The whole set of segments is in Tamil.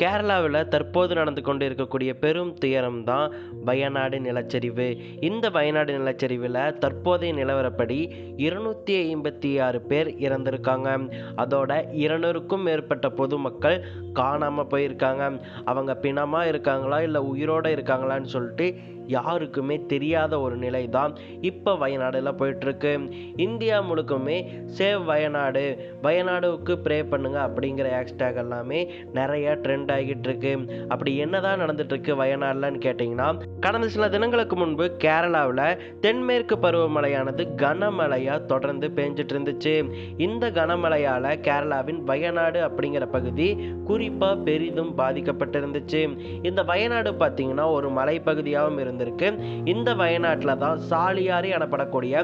கேரளாவில் தற்போது நடந்து கொண்டு இருக்கக்கூடிய பெரும் துயரம் தான் வயநாடு நிலச்சரிவு. இந்த வயநாடு நிலச்சரிவில் தற்போதைய நிலவரப்படி இருநூற்றி ஐம்பத்தி ஆறு பேர் இறந்திருக்காங்க. அதோட இருநூறுக்கும் மேற்பட்ட பொதுமக்கள் காணாமல் போயிருக்காங்க. அவங்க பிணமாக இருக்காங்களா இல்லை உயிரோடு இருக்காங்களான்னு சொல்லிட்டு யாருக்குமே தெரியாத ஒரு நிலை தான் இப்போ வயநாடில் போயிட்டுருக்கு. இந்தியா முழுக்குமே சேவ் வயநாடு வயநாடுக்கு ப்ரே பண்ணுங்க அப்படிங்கிற ஹேஷ்டேக் எல்லாமே நிறைய ட்ரெண்ட் ஆகிட்டு இருக்கு அப்படி என்னதான் நடந்துட்டு இருக்கு வயநாடுலன்னு கேட்டிங்கன்னா கடந்த சில தினங்களுக்கு முன்பு கேரளாவில் தென்மேற்கு பருவமழையானது கனமழையாக தொடர்ந்து பெஞ்சிட்டு இருந்துச்சு இந்த கனமழையால் கேரளாவின் வயநாடு அப்படிங்கிற பகுதி குறிப்பாக பெரிதும் பாதிக்கப்பட்டிருந்துச்சு. இந்த வயநாடு பார்த்தீங்கன்னா ஒரு மலைப்பகுதியாகவும் இருந்திருக்கு இந்த வயநாட்டில் தான் சாலியாறு எனப்படக்கூடிய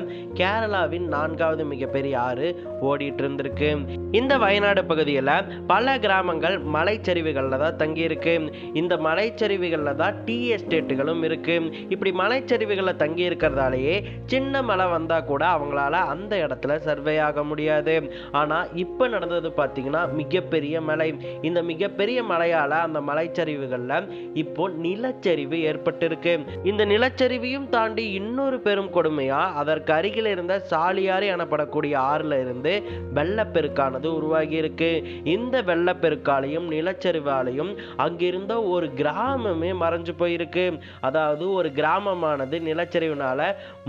கேரளாவின் நான்காவது மிகப்பெரிய ஆறு ஓடிட்டு இருந்திருக்கு இந்த வயநாடு பகுதியில் பல கிராமங்கள் மலைச்சரிவுகளில் தான் தங்கியிருக்கு. இந்த மலைச்சரிவுகளில் தான் டீ எஸ்டேட்டுகளும் இருக்கு. இப்படி மலைச்சரிவுகளில் தங்கி இருக்கிறதாலேயே சின்ன மழை வந்தால் கூட அவங்களால அந்த இடத்துல சர்வே ஆக முடியாது. ஆனால் இப்போ நடந்தது பார்த்தீங்கன்னா மிகப்பெரிய மலை. இந்த மிகப்பெரிய மழையால் அந்த மலைச்சரிவுகளில் இப்போ நிலச்சரிவு ஏற்பட்டிருக்கு. இந்த நிலச்சரிவையும் தாண்டி இன்னொரு பெரும் கொடுமையா? அதற்கு அருகில் இருந்த சாலியாறு எனப்படக்கூடிய ஆறுல இருந்து வெள்ளப்பெருக்கானது உருவாகி இருக்கு இந்த வெள்ளப்பெருக்காலையும் நிலச்சரிவாலையும் அங்கிருந்த ஒரு கிராமமே மறைஞ்சு போயிருக்கு. அதாவது ஒரு கிராமமானது நிலச்சரிவுனால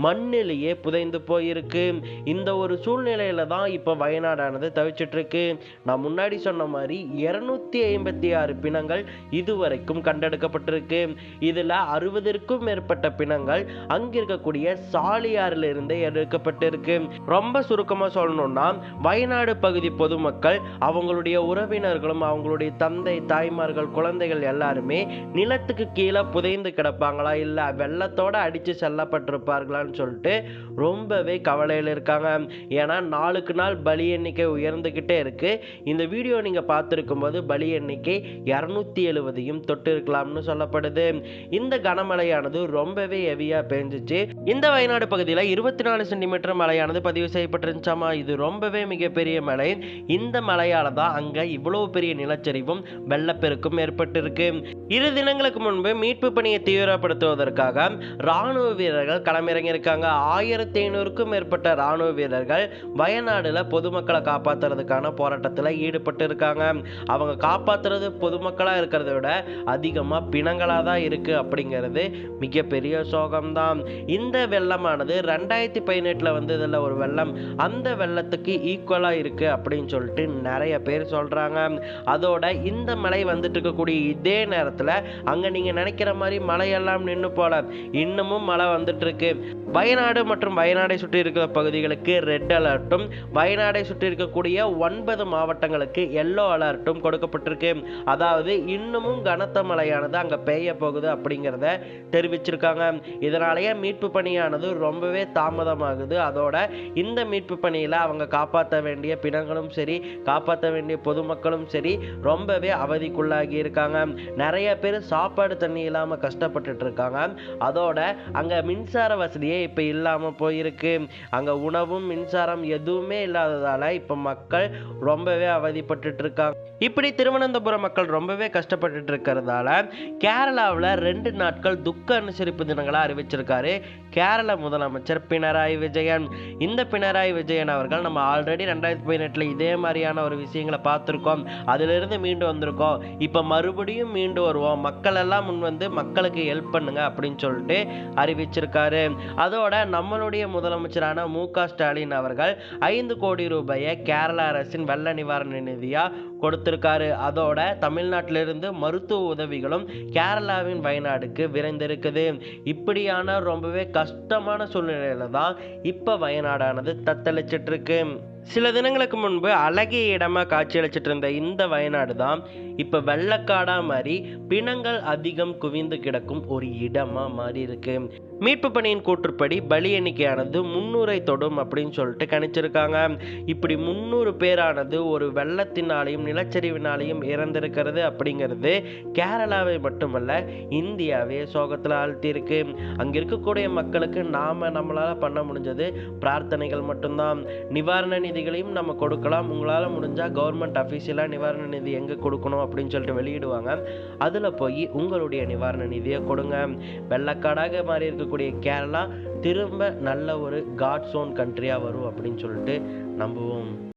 மண்ணிலேயே புதைந்து போயிருக்கு. இந்த ஒரு சூழ்நிலையில தான் இப்போ வயநாடானது தவிச்சிட்டு இருக்கு நான் முன்னாடி சொன்ன மாதிரி இருநூத்தி ஐம்பத்தி ஆறு பிணங்கள் இதுவரைக்கும் கண்டெடுக்கப்பட்டிருக்கு. இதுல அறுபதற்கும் மேற்பட்ட பிணங்கள் அங்கிருக்கக்கூடிய சாலியாறுல இருந்தே எடுக்கப்பட்டிருக்கு. ரொம்ப சுருக்கமா சொல்லணும்னா வயநாடு பகுதி பொதுமக்கள் அவங்களுடைய உறவினர்களும் அவங்களுடைய தந்தை தாய்மார்கள் குழந்தைகள் எல்லாருமே நிலத்துக்கு கீழே புதைந்து கிடப்பாங்களா? இல்ல வெள்ளத்தோட அடிச்சு செல்லப்பட்டிருப்பார்களான்னு சொல்லிட்டு ரொம்பவே கவலையில் இருக்காங்க. ஏன்னா நாளுக்கு நாள் பலி எண்ணிக்கை உயர்ந்துகிட்டே இருக்கு. இந்த வீடியோ நீங்க பார்த்துருக்கும் போது பலி எண்ணிக்கை இரநூத்தி எழுபதையும் தொட்டு இருக்கலாம்னு சொல்லப்படுது. இந்த கனமழையானது ரொம்பவே ஹெவியா பெஞ்சிச்சு. இந்த வயநாடு பகுதியில் இருபத்தி நாலு சென்டிமீட்டர் மழையானது பதிவு செய்யப்பட்டிருந்துச்சாமா? இது ரொம்பவே மிகப்பெரிய மழை இந்த மழையால தான் அங்க இவ்வளவு பெரிய நிலச்சரிவும் வெள்ளப்பெருக்கும் ஏற்பட்டிருக்கு. இரு தினங்களுக்கு முன்பு மீட்பு பணியை தீவிரப்படுத்துவதற்காக ராணுவ வீரர்கள் களமிறங்கியிருக்காங்க. ஆயிரத்தி ஐநூறுக்கும் மேற்பட்ட ராணுவ வீரர்கள் வயநாடுல பொதுமக்களை காப்பாத்துறதுக்கான போராட்டத்தில் ஈடுபட்டு இருக்காங்க அவங்க காப்பாத்துறது பொதுமக்களா இருக்கிறத விட அதிகமா பிணங்களா தான் இருக்கு அப்படிங்கிறது மிகப்பெரிய சோகம்தான். இந்த வெள்ளமானது ரெண்டாயிரத்தி பதினெட்டுல வந்ததுல ஒரு வெள்ளம். அந்த வெள்ளத்துக்கு ஈக்குவலா இருக்கு அப்படின்னு சொல்லிட்டு நிறைய பேர் சொல்றாங்க. அதோட இந்த மழை வந்துட்டு இருக்கக்கூடிய இதே நேரத்தில் அங்க நீங்க நினைக்கிற மாதிரி மழையெல்லாம் நின்று போல. இன்னமும் மழை வந்துட்டு இருக்கு. வயநாடு மற்றும் வயநாடை சுற்றி இருக்கிற பகுதிகளுக்கு ரெட் அலர்ட்டும். வயநாடை சுற்றி இருக்கக்கூடிய ஒன்பது மாவட்டங்களுக்கு எல்லோ அலர்ட்டும் கொடுக்கப்பட்டிருக்கு. அதாவது இன்னமும் கனத்த மழையானது அங்க பெய்ய போகுது அப்படிங்கிறத தெரிவிச்சிருக்காங்க. இதனாலேயே மீட்பு பணியானது ரொம்பவே தாமதமாகுது. அதோட இந்த மீட்பு பணியில அவங்க காப்பாற்ற வேண்டிய பிணங்களும் சரி காப்பாற்ற வேண்டிய பொதுமக்களும் சரி ரொம்பவே அவதிக்குள்ளாகி இருக்காங்க. நிறைய பேர் சாப்பாடு தண்ணி இல்லாம கஷ்டப்பட்டுட்டு இருக்காங்க. அதோட அங்க மின்சார வசதியே இப்போ இல்லாம போயிருக்கு. அங்க உணவும் மின்சாரம் எதுவுமே இல்லாததால இப்ப மக்கள் ரொம்பவே அவதிப்பட்டுட்டு இருக்காங்க. இப்படி திருவனந்தபுரம் மக்கள் ரொம்பவே கஷ்டப்பட்டுட்டு இருக்கிறதால கேரளாவில் ரெண்டு நாட்கள் துக்க அனுசரிப்பு தினங்களாக அறிவிச்சிருக்காரு. கேரள முதலமைச்சர் பினராயி விஜயன். இந்த பினராயி விஜயன் அவர்கள் நம்ம ஆல்ரெடி ரெண்டாயிரத்தி பதினெட்டில் இதே மாதிரியான ஒரு விஷயங்களை பார்த்துருக்கோம். அதிலிருந்து மீண்டு வந்திருக்கோம். இப்போ மறுபடியும் மீண்டு வருவோம். மக்கள் எல்லாம் முன் வந்து மக்களுக்கு ஹெல்ப் பண்ணுங்க அப்படின்னு சொல்லிட்டு அறிவிச்சிருக்காரு. அதோட நம்மளுடைய முதலமைச்சரான மு க ஸ்டாலின் அவர்கள் ஐந்து கோடி ரூபாயை கேரள அரசின் வெள்ள நிவாரண நிதியாக கொடுத்திருக்காரு. அதோட தமிழ்நாட்டிலிருந்து மருத்துவ உதவிகளும் கேரளாவின் வயநாடுக்கு விரைந்திருக்குது. இப்படியான ரொம்பவே கஷ்டமான சூழ்நிலையில தான் இப்போ வயநாடானது தத்தளிச்சிட்டு இருக்கு. சில தினங்களுக்கு முன்பு அழகிய இடமா காட்சியளிச்சிட்டு இருந்த இந்த வயநாடு தான் இப்போ வெள்ளக்காடா மாறி பிணங்கள் அதிகம் குவிந்து கிடக்கும் ஒரு இடமா மாறி இருக்கு மீட்பு பணியின் கூற்றுப்படி பலி எண்ணிக்கையானது முன்னூரை தொடும் அப்படின்னு சொல்லிட்டு கணிச்சிருக்காங்க. இப்படி முந்நூறு பேரானது ஒரு வெள்ளத்தினாலையும் நிலச்சரிவினாலையும் இறந்திருக்கிறது அப்படிங்கிறது கேரளாவை மட்டுமல்ல இந்தியாவே சோகத்தில் ஆழ்த்தியிருக்கு. அங்கே இருக்கக்கூடிய மக்களுக்கு நாம் நம்மளால் பண்ண முடிஞ்சது பிரார்த்தனைகள் மட்டும்தான். நிவாரண நிதிகளையும் நம்ம கொடுக்கலாம். உங்களால் முடிஞ்சால் கவர்மெண்ட் அஃபீஷியலாக நிவாரண நிதி எங்கே கொடுக்கணும் அப்படின்னு சொல்லிட்டு வெளியிடுவாங்க. அதில் போய் உங்களுடைய நிவாரண நிதியை கொடுங்க. வெள்ளக்காடாக மாறி இருக்கக்கூடிய கேரளா திரும்ப நல்ல ஒரு காட் சோன் கண்ட்ரியாக வரும் அப்படின்னு சொல்லிட்டு நம்புவோம்.